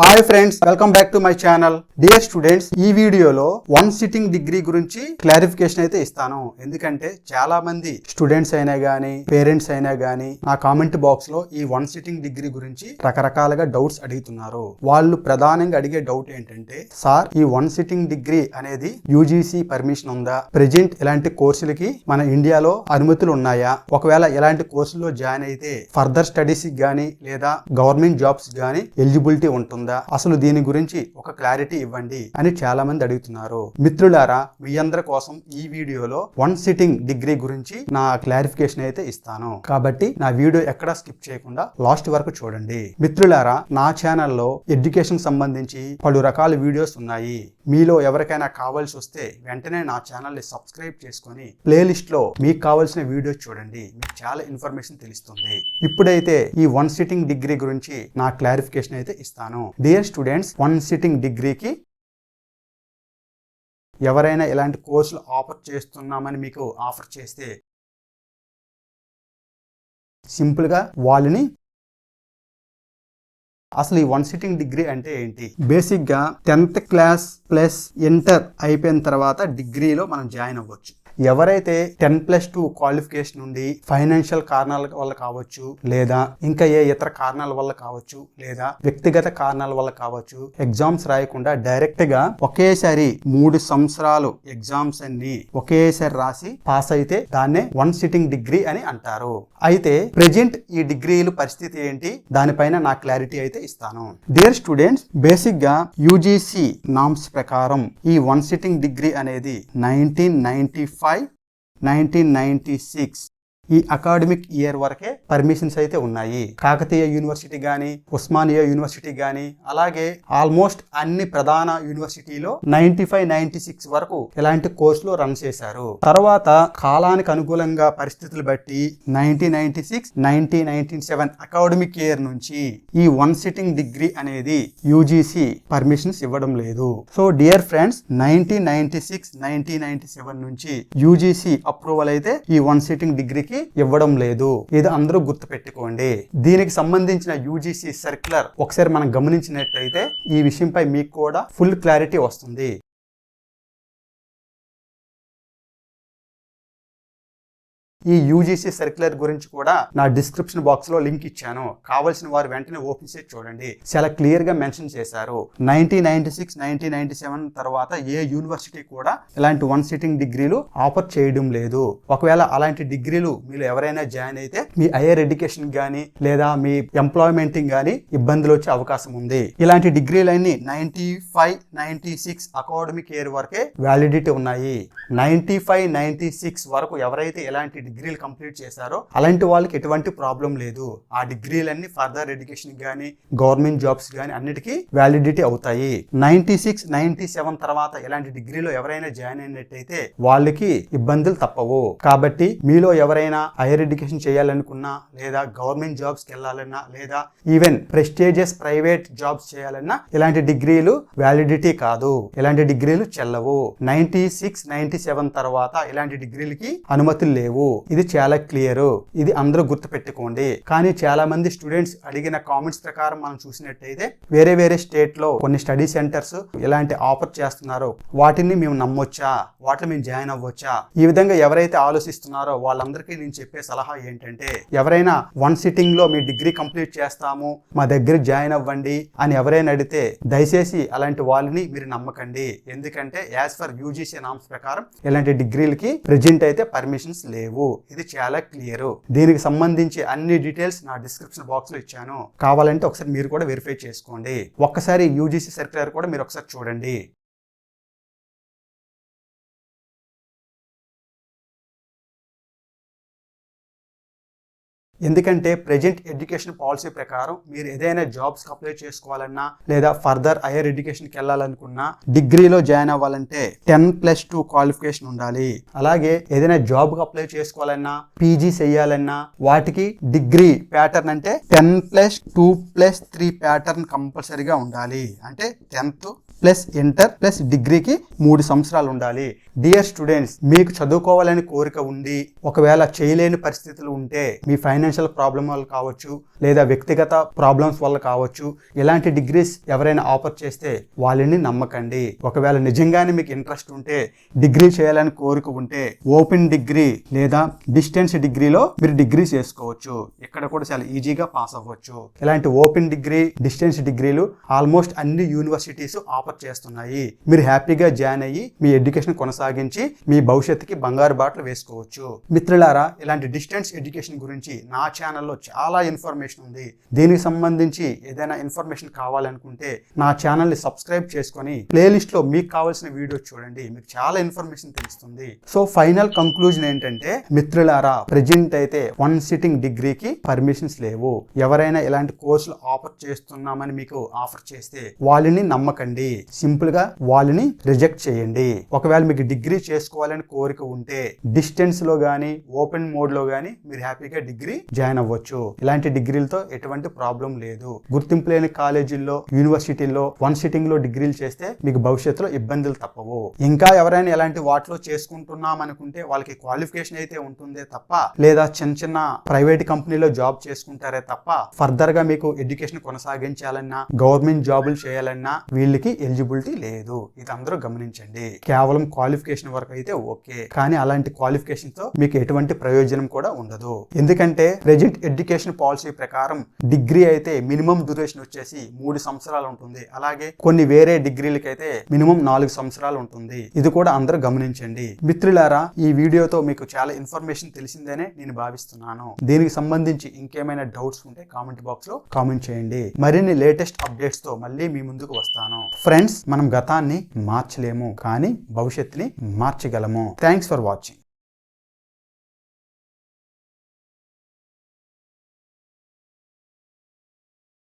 Hi friends welcome back to my channel dear students ఈ వీడియోలో one sitting degree గురించి clarification అయితే ఇస్తాను. ఎందుకంటే చాలా మంది స్టూడెంట్స్ అయినా గానీ పేరెంట్స్ అయినా గానీ నా కామెంట్ బాక్స్లో ఈ వన్ సిట్టింగ్ డిగ్రీ గురించి రకరకాలుగా డౌట్స్ అడుగుతున్నారు. వాళ్ళు ప్రధానంగా అడిగే డౌట్ ఏంటంటే సార్ ఈ వన్ సిట్టింగ్ డిగ్రీ అనేది యూజీసీ పర్మిషన్ ఉందా? ప్రెజెంట్ ఇలాంటి కోర్సులకి మన ఇండియాలో అనుమతులు ఉన్నాయా? ఒకవేళ ఇలాంటి కోర్సుల్లో జాయిన్ అయితే ఫర్దర్ స్టడీస్ గానీ లేదా గవర్నమెంట్ జాబ్స్ గానీ ఎలిజిబిలిటీ ఉంటుంది? అసలు దీని గురించి ఒక క్లారిటీ ఇవ్వండి అని చాలా మంది అడుగుతున్నారు. మిత్రులారా మీ అందరి కోసం ఈ వీడియోలో వన్ సిట్టింగ్ డిగ్రీ గురించి నా క్లారిఫికేషన్ అయితే ఇస్తాను. కాబట్టి నా వీడియో ఎక్కడా స్కిప్ చేయకుండా లాస్ట్ వరకు చూడండి. మిత్రులారా నా ఛానల్లో ఎడ్యుకేషన్ సంబంధించి పలు రకాల వీడియోస్ ఉన్నాయి. మీలో ఎవరికైనా కావాల్సి వస్తే వెంటనే నా ఛానల్ని సబ్స్క్రైబ్ చేసుకొని ప్లేలిస్ట్లో మీకు కావాల్సిన వీడియోస్ చూడండి. మీకు చాలా ఇన్ఫర్మేషన్ తెలుస్తుంది. ఇప్పుడైతే ఈ వన్ సిట్టింగ్ డిగ్రీ గురించి నా క్లారిఫికేషన్ అయితే ఇస్తాను. డియర్ స్టూడెంట్స్ వన్ సిట్టింగ్ డిగ్రీకి ఎవరైనా ఇలాంటి కోర్సులు ఆఫర్ చేస్తున్నామని మీకు ఆఫర్ చేస్తే సింపుల్గా వాళ్ళని అసలు ఈ వన్ సిట్టింగ్ డిగ్రీ అంటే ఏంటి? బేసిక్గా టెన్త్ క్లాస్ ప్లస్ ఇంటర్ అయిపోయిన తర్వాత డిగ్రీలో మనం జాయిన్ అవ్వచ్చు. ఎవరైతే టెన్ ప్లస్ టూ క్వాలిఫికేషన్ నుండి ఫైనాన్షియల్ కారణాల వల్ల కావచ్చు లేదా ఇంకా ఏ ఇతర కారణాల వల్ల కావచ్చు లేదా వ్యక్తిగత కారణాల వల్ల కావచ్చు ఎగ్జామ్స్ రాయకుండా డైరెక్ట్గా ఒకేసారి మూడు సంవత్సరాలు ఎగ్జామ్స్ అన్ని ఒకేసారి రాసి పాస్ అయితే దాన్నే వన్ సిట్టింగ్ డిగ్రీ అని అంటారు. అయితే ప్రెజెంట్ ఈ డిగ్రీలు పరిస్థితి ఏంటి? దానిపైన నా క్లారిటీ అయితే ఇస్తాను. డియర్ స్టూడెంట్స్ బేసిక్గా యూజీసీ నామ్స్ ప్రకారం ఈ వన్ సిట్టింగ్ డిగ్రీ అనేది nineteen ninety five nineteen ninety six ఈ అకాడమిక్ ఇయర్ వరకే పర్మిషన్స్ అయితే ఉన్నాయి. కాకతీయ యూనివర్సిటీ కానీ ఉస్మానియా యూనివర్సిటీ కానీ అలాగే ఆల్మోస్ట్ అన్ని ప్రధాన యూనివర్సిటీలో నైన్టీ ఫైవ్ నైన్టీ సిక్స్ వరకు ఇలాంటి కోర్సులు రన్ చేశారు. తర్వాత కాలానికి అనుకూలంగా పరిస్థితులు బట్టి nineteen ninety six nineteen nineteen seven academic year నుంచి ఈ వన్ సిట్టింగ్ డిగ్రీ అనేది యూజీసీ పర్మిషన్స్ ఇవ్వడం లేదు. So dear friends nineteen ninety six nineteen ninety seven నుంచి యూజీసీ అప్రూవల్ అయితే ఈ వన్ సిట్టింగ్ డిగ్రీకి ఇవ్వడం లేదు. ఇది అందరూ గుర్తుపెట్టుకోండి. దీనికి సంబంధించిన యూజీసీ సర్క్యులర్ ఒకసారి మనం గమనించినట్లయితే ఈ విషయంపై మీకు కూడా ఫుల్ క్లారిటీ వస్తుంది. ఈ యూజీసీ సర్క్యులర్ గురించి కూడా నా డిస్క్రిప్షన్ బాక్స్లో లింక్ ఇచ్చాను. కావాల్సిన వారు వెంటనే ఓపెన్ చేసి చూడండి. చాలా క్లియర్గా మెన్షన్ చేశారు. Nineteen ninety six nineteen ninety seven తర్వాత ఏ యూనివర్సిటీ కూడా ఇలాంటి వన్ సిట్టింగ్ డిగ్రీలు ఆఫర్ చేయడం లేదు. ఒకవేళ అలాంటి డిగ్రీలు మీరు ఎవరైనా జాయిన్ అయితే మీ హైయర్ ఎడ్యుకేషన్ గానీ లేదా మీ ఎంప్లాయ్మెంట్ గానీ ఇబ్బందులు వచ్చే అవకాశం ఉంది. ఇలాంటి డిగ్రీలన్నీ ninety five ninety six academic year వరకే వ్యాలిడిటీ ఉన్నాయి. నైన్టీ ఫైవ్ నైన్టీ సిక్స్ వరకు ఎవరైతే ఎలాంటి డిగ్రీలు కంప్లీట్ చేశారో అలాంటి వాళ్ళకి ఎటువంటి ప్రాబ్లం లేదు. ఆ డిగ్రీలన్నీ ఫర్దర్ ఎడ్యుకేషన్ కానీ గవర్నమెంట్ జాబ్స్ కానీ అన్నిటికీ వ్యాలిడిటీ అవుతాయి. నైన్టీ సిక్స్ నైన్టీ సెవెన్ తర్వాత ఇలాంటి డిగ్రీలో ఎవరైనా జాయిన్ అయినట్టయితే వాళ్ళకి ఇబ్బందులు తప్పవు. కాబట్టి మీలో ఎవరైనా హైయర్ ఎడ్యుకేషన్ చేయాలనుకున్నా లేదా గవర్నమెంట్ జాబ్స్కి వెళ్ళాలన్నా లేదా ఈవెన్ ప్రెస్టేజియస్ ప్రైవేట్ జాబ్స్ చేయాలన్నా ఇలాంటి డిగ్రీలు వ్యాలిడిటీ కాదు. ఇలాంటి డిగ్రీలు చెల్లవు. నైన్టీ సిక్స్ నైన్టీ సెవెన్ తర్వాత ఇలాంటి డిగ్రీలకి అనుమతులు లేవు. ఇది చాలా క్లియర్ ఇది అందరూ గుర్తుపెట్టుకోండి. కానీ చాలా మంది స్టూడెంట్స్ అడిగిన కామెంట్స్ ప్రకారం మనం చూసినట్టయితే వేరే వేరే స్టేట్లో కొన్ని స్టడీ సెంటర్స్ ఇలాంటి ఆఫర్ చేస్తున్నారు వాటిని మేము నమ్మొచ్చా? వాటిని మేము జాయిన్ అవ్వచ్చా? ఈ విధంగా ఎవరైతే ఆలోచిస్తున్నారో వాళ్ళందరికీ నేను చెప్పే సలహా ఏంటంటే ఎవరైనా వన్ సిట్టింగ్లో మీ డిగ్రీ కంప్లీట్ చేస్తాము మా దగ్గర జాయిన్ అవ్వండి అని ఎవరైనా అడిగితే దయచేసి అలాంటి వాళ్ళని మీరు నమ్మకండి. ఎందుకంటే యాజ్ ఫర్ యూజీసీ నామ్స్ ప్రకారం ఇలాంటి డిగ్రీలకి ప్రజెంట్ అయితే పర్మిషన్స్ లేవు. ఇది చాలా క్లియర్ దీనికి సంబంధించి అన్ని డీటెయిల్స్ నా డిస్క్రిప్షన్ బాక్స్లో ఇచ్చాను. కావాలంటే ఒకసారి మీరు కూడా వెరిఫై చేసుకోండి. ఒక్కసారి యూజీసీ సర్క్యులర్ కూడా మీరు ఒకసారి చూడండి. ఎందుకంటే ప్రజెంట్ ఎడ్యుకేషన్ పాలసీ ప్రకారం మీరు ఏదైనా జాబ్స్కి అప్లై చేసుకోవాలన్నా లేదా ఫర్దర్ హైయర్ ఎడ్యుకేషన్కి వెళ్ళాలనుకున్నా డిగ్రీలో జాయిన్ అవ్వాలంటే టెన్ ప్లస్ టూ క్వాలిఫికేషన్ ఉండాలి. అలాగే ఏదైనా జాబ్కి అప్లై చేసుకోవాలన్నా పీజీ చేయాలన్నా వాటికి డిగ్రీ ప్యాటర్న్ అంటే ten plus two plus three pattern కంపల్సరీగా ఉండాలి. అంటే టెన్త్ ప్లస్ ఇంటర్ ప్లస్ డిగ్రీకి మూడు సంవత్సరాలు ఉండాలి. డియర్ స్టూడెంట్స్ మీకు చదువుకోవాలని కోరిక ఉండి ఒకవేళ చేయలేని పరిస్థితులు ఉంటే మీ ఫైనాన్షియల్ ప్రాబ్లం వల్ల కావచ్చు లేదా వ్యక్తిగత ప్రాబ్లమ్స్ వల్ల కావచ్చు ఇలాంటి డిగ్రీస్ ఎవరైనా ఆఫర్ చేస్తే వాళ్ళని నమ్మకండి. ఒకవేళ నిజంగానే మీకు ఇంట్రెస్ట్ ఉంటే డిగ్రీ చేయాలని కోరిక ఉంటే ఓపెన్ డిగ్రీ లేదా డిస్టెన్స్ డిగ్రీలో మీరు డిగ్రీ చేసుకోవచ్చు. ఇక్కడ కూడా చాలా ఈజీగా పాస్ అవ్వచ్చు. ఇలాంటి ఓపెన్ డిగ్రీ డిస్టెన్స్ డిగ్రీలు ఆల్మోస్ట్ అన్ని యూనివర్సిటీస్ ఆఫర్ చేస్తున్నాయి. మీరు హ్యాపీగా జాయిన్ అయ్యి మీ ఎడ్యుకేషన్ కొనసాగించి మీ భవిష్యత్తుకి బంగారు బాటలు వేసుకోవచ్చు. మిత్రులారా ఇలాంటి డిస్టెన్స్ ఎడ్యుకేషన్ గురించి నా ఛానల్లో చాలా ఇన్ఫర్మేషన్ ఉంది. దీనికి సంబంధించి ఏదైనా ఇన్ఫర్మేషన్ కావాలనుకుంటే నా ఛానల్ని సబ్స్క్రైబ్ చేసుకొని ప్లేలిస్ట్లో మీకు కావాల్సిన వీడియో చూడండి. మీకు చాలా ఇన్ఫర్మేషన్ తెలుస్తుంది. సో ఫైనల్ కంక్లూజన్ ఏంటంటే మిత్రులారా ప్రెజెంట్ అయితే వన్ సిట్టింగ్ డిగ్రీకి పర్మిషన్స్ లేవు. ఎవరైనా ఇలాంటి కోర్సులు ఆఫర్ చేస్తున్నామని మీకు ఆఫర్ చేస్తే వాళ్ళని నమ్మకండి. సింపుల్గా వాళ్ళని రిజెక్ట్ చేయండి. ఒకవేళ మీకు డిగ్రీ చేసుకోవాలని కోరిక ఉంటే డిస్టెన్స్లో గానీ ఓపెన్ మోడ్లో గానీ మీరు హ్యాపీగా డిగ్రీ జాయిన్ అవ్వచ్చు. ఇలాంటి డిగ్రీలతో ఎటువంటి ప్రాబ్లం లేదు. గుర్తింపు లేని కాలేజీల్లో యూనివర్సిటీల్లో వన్ సిట్టింగ్లో డిగ్రీలు చేస్తే మీకు భవిష్యత్తులో ఇబ్బందులు తప్పవు. ఇంకా ఎవరైనా ఎలాంటి వాటిలో చేసుకుంటున్నాం అనుకుంటే వాళ్ళకి క్వాలిఫికేషన్ అయితే ఉంటుందే తప్ప లేదా చిన్న చిన్న ప్రైవేట్ కంపెనీలో జాబ్ చేసుకుంటారే తప్ప ఫర్దర్గా మీకు ఎడ్యుకేషన్ కొనసాగించాలన్నా గవర్నమెంట్ జాబులు చేయాలన్నా వీళ్ళకి ఎలిజిబిలిటీ లేదు. ఇది అందరూ గమనించండి. కేవలం క్వాలిఫికేషన్ వరకు అయితే ఓకే. కానీ అలాంటి క్వాలిఫికేషన్తో మీకు ఎటువంటి ప్రయోజనం కూడా ఉండదు. ఎందుకంటే ప్రెజెంట్ ఎడ్యుకేషన్ పాలసీ ప్రకారం డిగ్రీ అయితే మినిమం డ్యూరేషన్ వచ్చేసి మూడు సంవత్సరాలు ఉంటుంది. అలాగే కొన్ని వేరే డిగ్రీలకి అయితే మినిమం నాలుగు సంవత్సరాలు ఉంటుంది. ఇది కూడా అందరూ గమనించండి. మిత్రులారా ఈ వీడియోతో మీకు చాలా ఇన్ఫర్మేషన్ తెలిసిందనే నేను భావిస్తున్నాను. దీనికి సంబంధించి ఇంకేమైనా డౌట్స్ ఉంటే కామెంట్ బాక్స్లో కామెంట్ చేయండి. మరిన్ని లేటెస్ట్ అప్డేట్స్తో మళ్ళీ మీ ముందుకు వస్తాను. ఫ్రెండ్స్ ఫ్రెండ్స్ మనం గతాన్ని మార్చలేము కానీ భవిష్యత్తుని మార్చగలము. Thanks for watching